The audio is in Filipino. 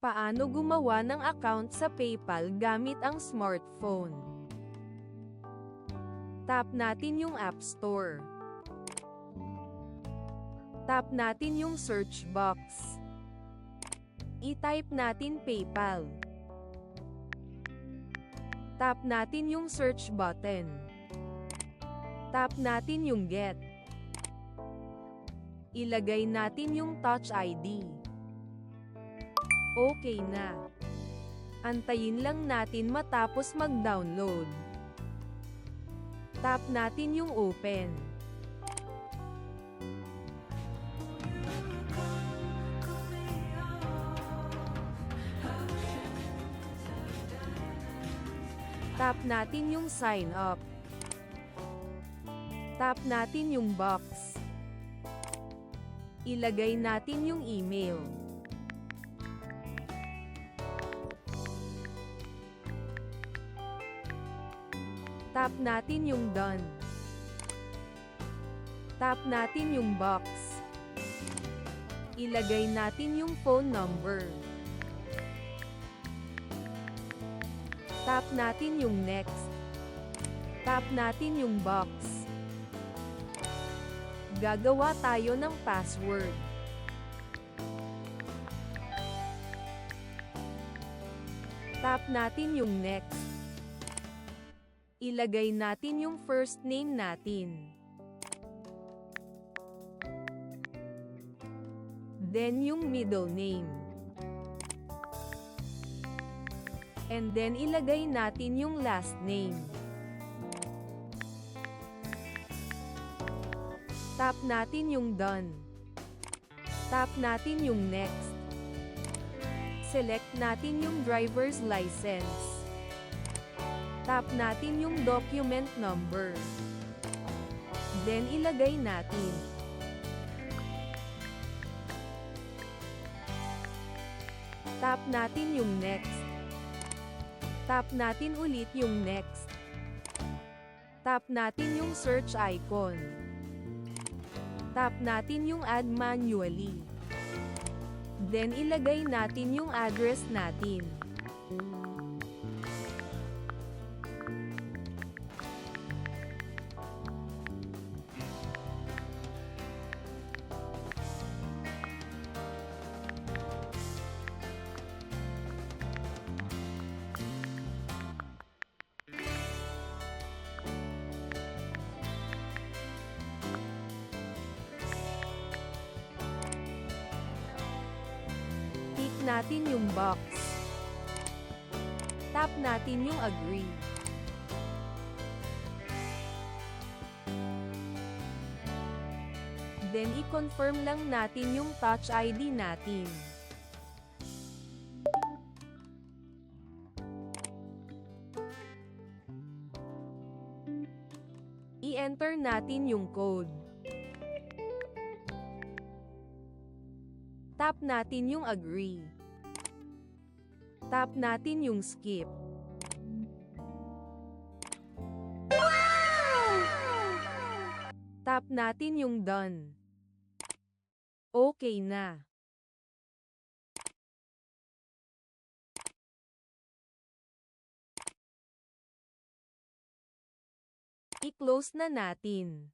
Paano gumawa ng account sa PayPal gamit ang smartphone? Tap natin yung App Store. Tap natin yung search box. I-type natin PayPal. Tap natin yung search button. Tap natin yung Get. Ilagay natin yung Touch ID. Okay na. Antayin lang natin matapos mag-download. Tap natin yung Open. Tap natin yung Sign Up. Tap natin yung box. Ilagay natin yung email. Tap natin yung Done. Tap natin yung box. Ilagay natin yung phone number. Tap natin yung Next. Tap natin yung box. Gagawa tayo ng password. Tap natin yung Next. Ilagay natin yung first name natin. Then yung middle name. And then ilagay natin yung last name. Tap natin yung done. Tap natin yung next. Select natin yung driver's license. Tap natin yung document number. Then ilagay natin. Tap natin yung next. Tap natin ulit yung next. Tap natin yung search icon. Tap natin yung add manually. Then ilagay natin yung address natin. Natin yung box. Tap natin yung agree. Then i-confirm lang natin yung touch ID natin. I-enter natin yung code. Tap natin yung agree. Tap natin yung skip. Tap natin yung done. Okay na. I-close na natin.